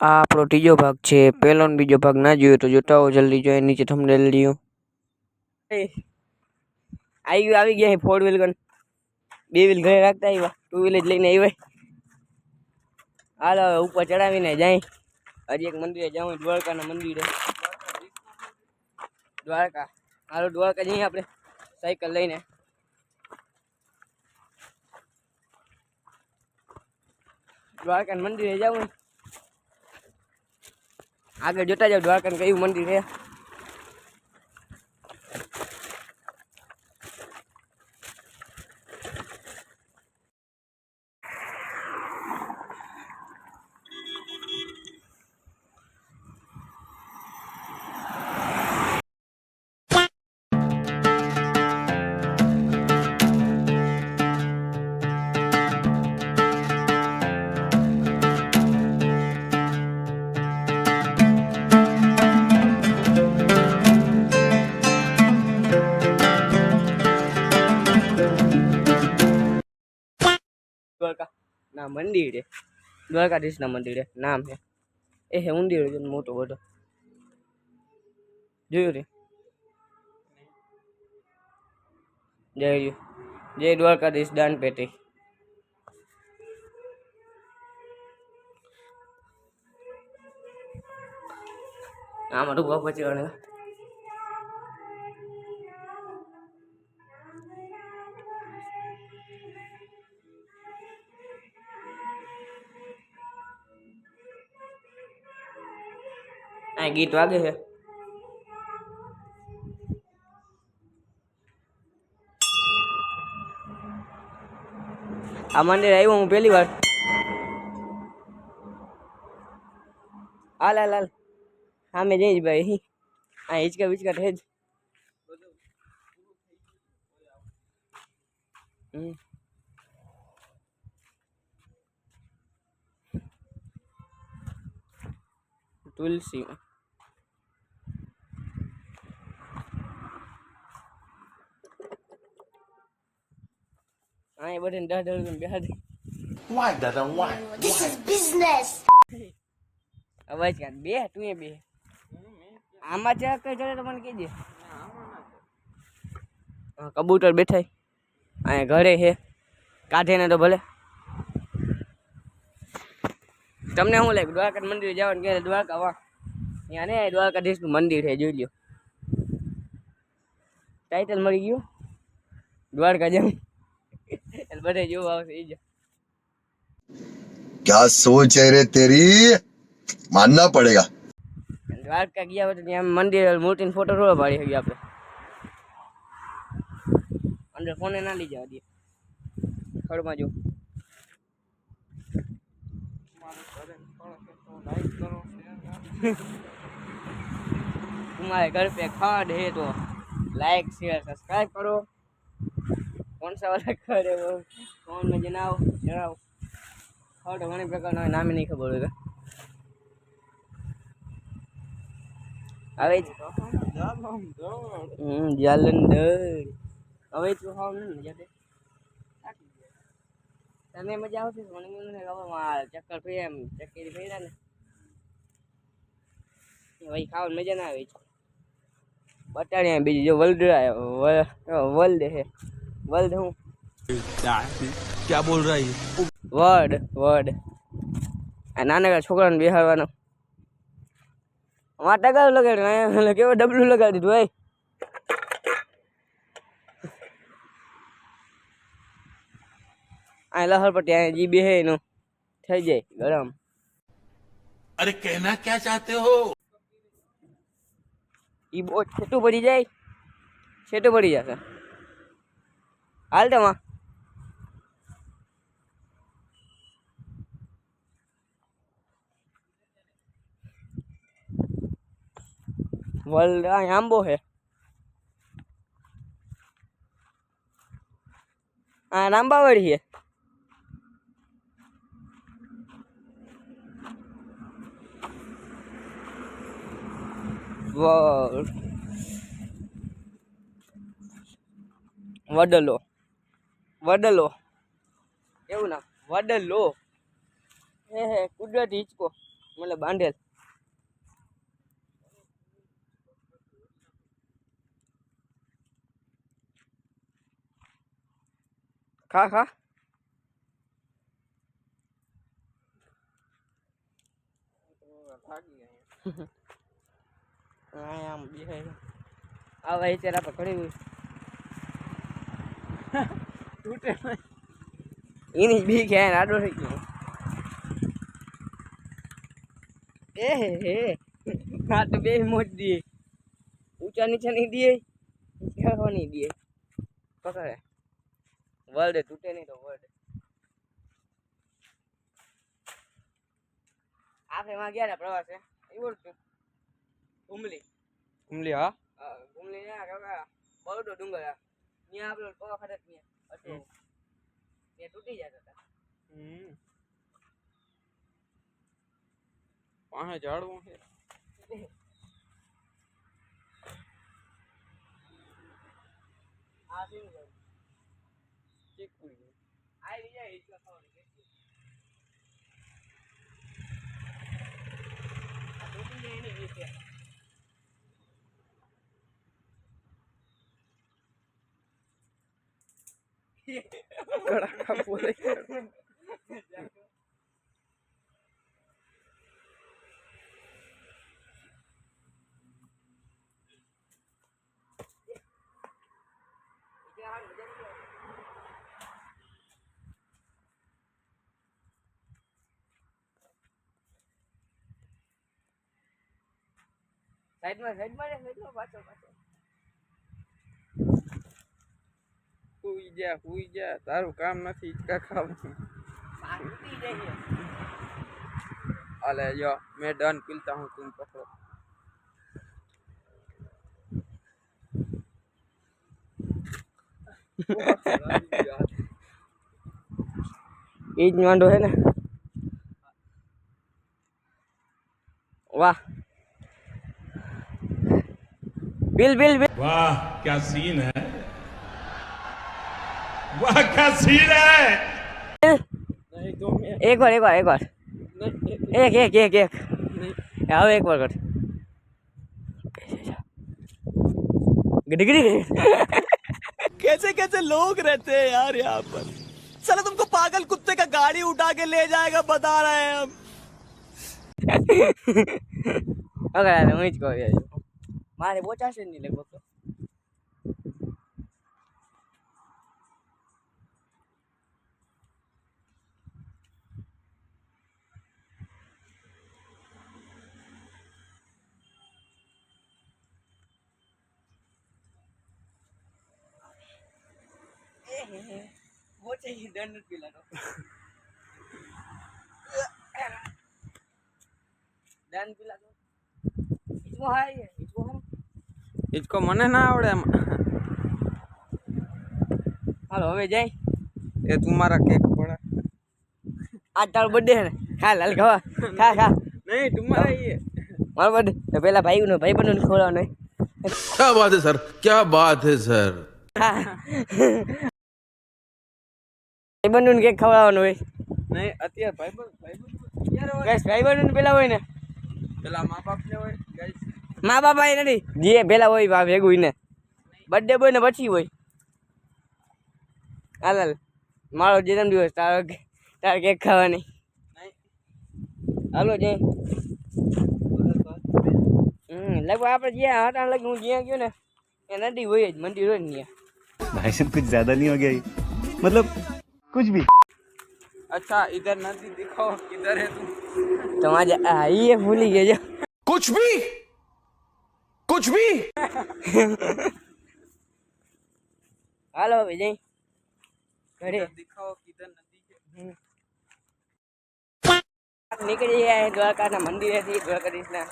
આ આપણો ત્રીજો ભાગ છે. પહેલો બીજો ભાગ ના જોયો તો જોતા હો જલ્દી જોઈએ નીચે થંબનેલ લ્યો. આવી ગયું આવી ગયા ફોર વ્હીલ ગન બે વ્હીલ ઘરે રાખતા આવ્યા ટુ વ્હીલ જ લઈને આવ્યા હાલ ઉપર ચડાવીને જાય. હજી એક મંદિરે જાઉં દ્વારકાના મંદિરે. દ્વારકા. હાલો, દ્વારકા જઈએ આપણે. સાયકલ લઈને. દ્વારકા મંદિરે જાવું આગળ જોતા જાવ દ્વારકાનું કયું મંદિર છે? મંદિર છે દ્વારકાધીશ ના મંદિર છે નામ છે એ હે મંદિર છે મોટો બધો જોયું રે જય રહ્યું જય દ્વારકાધીશ દાન પેટી આમાં ડૂબા પછી વળે આ ગીત વાગે છે આ મંદિર આવ્યો હું પહેલી વાર હાલ હાલ હાલ સામે જઈશ ભાઈ આ હિચકા વિચકા છે જ હમ. તુલસી હા એ બધાને દસ દસ રૂપિયા બેહાડી Why, Dada? Why? This is business. અવાજ કાઢ બે તું એ બે. આમાં ચા કઈ ચડે તો મને કહેજે. હા, કબૂતર બેઠાય. અહીંયા ઘરે છે. કાઢે ને તો ભલે. તમને શું લાગ્યું? દ્વારકા મંદિર જવાનું કે દ્વારકા વા ત્યાં ને દ્વારકાધીશનું મંદિર છે જોઈ લ્યો. ટાઇટલ મળી ગયું? દ્વારકા જાઉં એટલે બધા જોવા આવશે એ જ क्या सोच है रे तेरी मानना पड़ेगा દ્વારકા ગયા હોય તો ત્યાં મંદિર મૂર્તિનો ફોટો થોડો પાડી શકીએ આપણે અંદર ફોને ના લઈ જવા દે ખડમાં જો तुम्हारे घर पे खड़ है तो लाइक शेयर सब्सक्राइब करो कौन सा वाला खड़ है वो कौन में जनाओ जनाओ खड़ घने प्रकार ना नाम ही नहीं खबर होगा હવે હમ જાલંધર હવે તું હાવ ને મજા દે તમે મજા આવશે મને મને ખબર માં ચક્કર ફરી એમ ચક્કરી ફર્યા ને એ ભાઈ ખાવાની મજા ના આવે છે બટાણ્યા બીજી જો વલ્ડ વલ્ડ હે વલ્ડ હું क्या बोल रहा है વર્ડ વર્ડ આ નાના છોકરાને બેહાડવાનો અમારે ટકાયું લગાડ્યું અહીંયા કેવો ડબલું લગાડી દીધું ભાઈ આ લહર પટ્ટી અહીંયા જી બેહે એનું થઈ જાય ગરમ अरे कहना क्या चाहते हो ઈ બહુ છેટું પડી જાય છેટું પડી જશે હાલ તેમાં વલ અહીં આંબો હે આ આંબાવાડી છે વ- વડલો વડલો. એવું ના. વડલો. હે હે કુદરતી હિંચકો. મતલબ બાંધેલ. ખા ખા. આમ બેહાય આવા અત્યારે આપણે ઘડી તૂટે એની બી બીક હે આડો થઈ ગયો. એ હે હે. કાટ તો બે મોજ દીએ ઊંચા નીચે નહીં દીએ કેવો નહીં દીએ પકડે. વર્લ્ડ તૂટે નહીં તો વર્લ્ડ આપણે માં ગયા ને પ્રવાસે. એવું હતું કુમલી કુમલી હા? હા, કુમલી ના બહુ બરોડો ડુંગર આ. ત્યાં આપણે પવા ખડક ત્યાં. હતું ત્યાં તૂટી જતા હતા હમ પાસે ઝાડવું છે આ શું છે? ચીકુડી આવી જાય હિંચકા ખાવાની કેટલી. આ તૂટી જાય એની બીક કડાકા બોલે ત્યાં હારું મજા નહીં આવે. સાઈડમાં સાઈડમાં રે સાઈડમાં પાછળ પાછળ હુઈ જા હુઈ જા તારું કામ નથી ઈચકા ખાવું આ તૂટી જાય છે. અલે જો मैं डन पीलता हूँ तुम पकड़ो એ જ વાંધો છે ને વાહ બિલ બિલ બિલ वाह क्या सीन है वाह क्या सीन है। एक बार एक बार एक बार। एक एक एक एक। आओ एक बार कर डिग्री कैसे कैसे लोग रहते हैं यार यहाँ पर? चलो तुमको पागल कुत्ते का गाड़ी उठा के ले जाएगा बता रहे हैं हम। अगर यार मुझको मारे वो चार नहीं लगे જ નહીં લગભગ તો. પહોંચે ઈ દંડ નથી પીલાનો દંડ પીલાનો ઈચમો હારી ઈચમો હારી ઈચકો મને ના આવડે એમાં હાલો હવે જાય એ તું મારા કેક પડા આજ તારો બર્થડે છે ને ખા લાલ ખાવા ખા ખા નહીં તમારા ये મારો બર્થડે તો પેલા ભાઈ નો ભાઈ બંધ ખવડાવવાનો હોય. क्या बात है सर क्या बात है सर ભાઈબંધુને કેક ખવડાવવાનું હોય. નહીં અત્યારે ભાઈબંધ ભાઈબંધ ગાઈસ ભાઈબંધુને પેલા હોય ને. પેલા મા બાપને હોય મા બાપ આય નથી. જે પેલા હોય બા ભેગું હોય ને બર્થડે બોય ને પછી હોય. હાલ મારો જન્મદિવસ તારો તારે કેક ખાવાની. હાલો જય. લગભગ આપણે જ્યાં હતા લગભગ હું જ્યાં ગયો ને એ નદી હોય જ મંદિર હોય ને ત્યાં. ભાઈ સાહેબ કુછ જ્યાદા નહીં હો ગયા મતલબ मतलब कुछ भी अच्छा इधर नदी दिखाओ किधर है तू તો આજે હા એ ભૂલી ગયો જો कुछ भी कुछ भी હાલો હવે જઈ ઘરે इधर दिखाओ किधर नदी है નીકળી ગયા દ્વારકાના મંદિરેથી દ્વારકાધીશના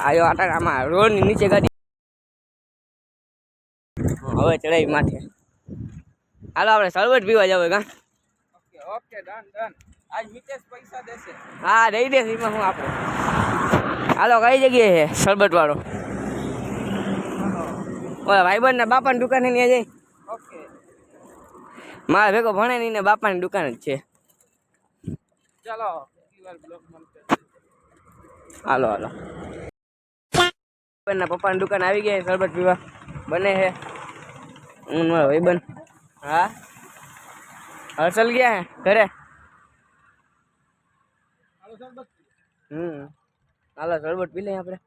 આયો આટા આમાં રોડની નીચે ગાડી હવે ચડાઈ માથે હાલો આપણે સરવટ પીવા જાવ કા ઓકે ઓકે ડન ડન. આજ મિતેશ પૈસા દેશે. હા. દઈ દે એમાં હું આપણે હાલો કઈ જગ્યાએ છે સરબત વાળો? ઓય ભાઈબંધ ને બાપાની દુકાને ત્યાં જઈ. ઓકે. મારા ભેગો ભણે નહીં ને બાપાની દુકાન જ છે. ચાલો હાલો હાલો. પપ્પાની દુકાન આવી ગયા શરબત પીવા. બને છે. હું ભાઈબંધ. હા હર્ષલ ગયા હે ઘરે હમ હાલો શરબત પી લઈએ આપણે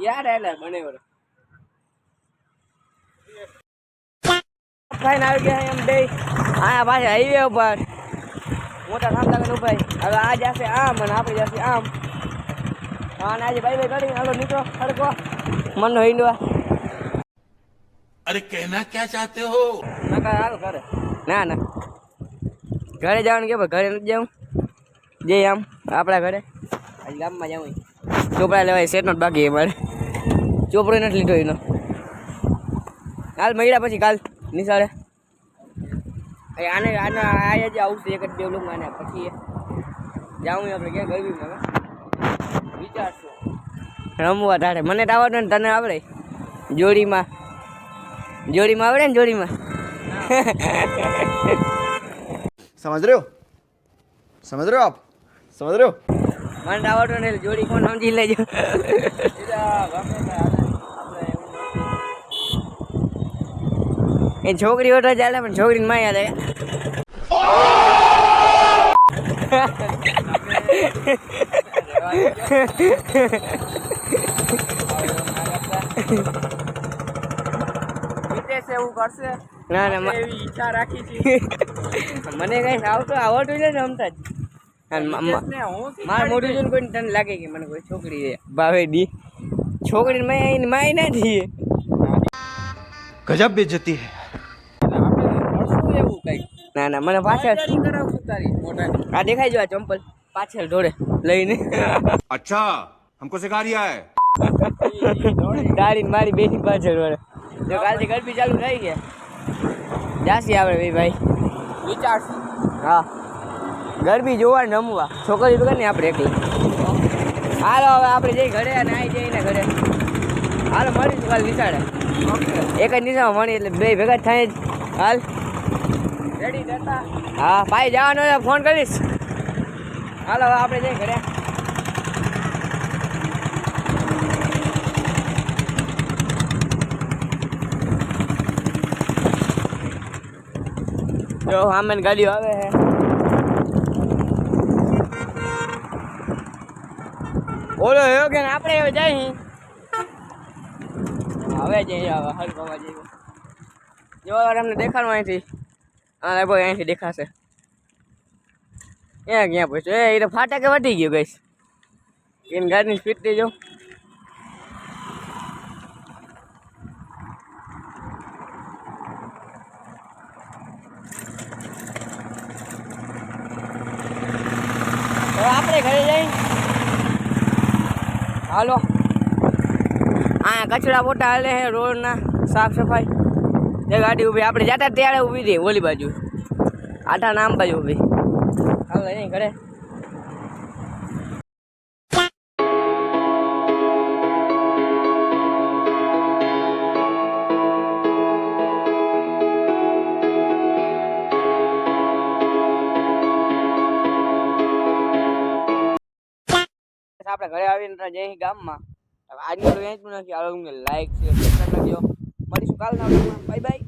યાર એટલે બને વરો ખાઈને આવી ગયા એમ બે આયા પાછા હાઈવે ઉપર મોટા કામ લાગે ઉભાઈ હવે આ જશે આમ અને આપણે જશે આમ હા ને આજે ભાઈ ભાઈ કરી હાલો નીકળો ખડકો મન હોય અરે કહેના ક્યાં ચાહતે હો? ના કા હાલ ઘરે. ના ના. ઘરે જવાનું કે ભાઈ? ઘરે નથી જાઉં જે આમ આપણા ઘરે. આજ ગામમાં જવું ચોપડા લેવાય સેટનો જ બાકી એ મારે. ચોપડો નથી લીધો એનો. કાલ મળ્યા પછી કાલ નિશાળે. આને આને આજે જ આવશે એક જ દેવલું આને પછી જાઉં આપણે ક્યાં ગરબીમાં વિચારશું. રમવા તારે મને તો આવડે ને તને આવડે? જોડીમાં. જોડીમાં આવડે ને જોડીમાં? સમજ રહ્યો? સમજ રહ્યો આપ? સમજ રહ્યો? મને તો આવડે ને જોડી કોણ સમજી લેજો. એ છોકરી ઓટો ચાલે પણ છોકરી માં યાદ આવે એવું કરશે? ના ના એવી ઈચ્છા રાખી છે મને કઈ આવતો આવડતું ને રમતા જ. મારે મોટું જોઈને કોઈ તને લાગે કે મને કોઈ છોકરી છે ભાવે ડી છોકરી મેં માય ના થઈએ ગજબ બેજતી હે. એવું કઈ. ના ના મને પાછળ આ દેખાય જો આ ચંપલ. પાછળ ઢોળે લઈને. અચ્છા હમકો સિખા રહ્યા હે. ગાડી મારી બેની પાછળ વળે. જો કાલથી ગરબી ચાલુ થઈ ગયા જાસી આપણે ભાઈ ભાઈ. વિચારશું. હા. ગરબી જોવા નમવા છોકરી તો ને આપણે એકલી. હાલો હવે આપણે જઈ ઘરે અને આવી જઈને ઘરે. હાલો મળીશું કાલ નિશાળે એક જ નિશાળ મળી એટલે બે ભેગા થાય જ. હાલ. રેડી દેતા હા ભાઈ જવાનો ફોન કરીશ. હાલો હવે આપણે જઈ ઘરે. જો સામે ગાડીઓ આવે છે ઓલો એવો કે આપણે હવે જઈ હવે જઈએ હવે હલકોમાં જઈએ જો તમને દેખાડું અહીંથી હા ભાઈ અહીંથી દેખાશે ક્યાં ક્યાં પૂછ્યું એ એ તો ફાટકે વટી ગયું ગઈશ એની ગાડીની સ્પીડ થી જો જઈ. હાલો. હા કચરા બોટા હાલે છે, રોડના સાફ સફાઈ. એ ગાડી ઊભી, આપણે જતા ત્યારે ઊભી હતી ઓલી બાજુ. આઠા નામ બાજુ ઊભી. હાલો અહીં ઘરે. ઘરે જય ગામમાં. આજનો તો અહીં જ નથી. હાલો લાઈક શેર સબસ્ક્રાઈબ કરજો મળીશું કાલના બાય બાય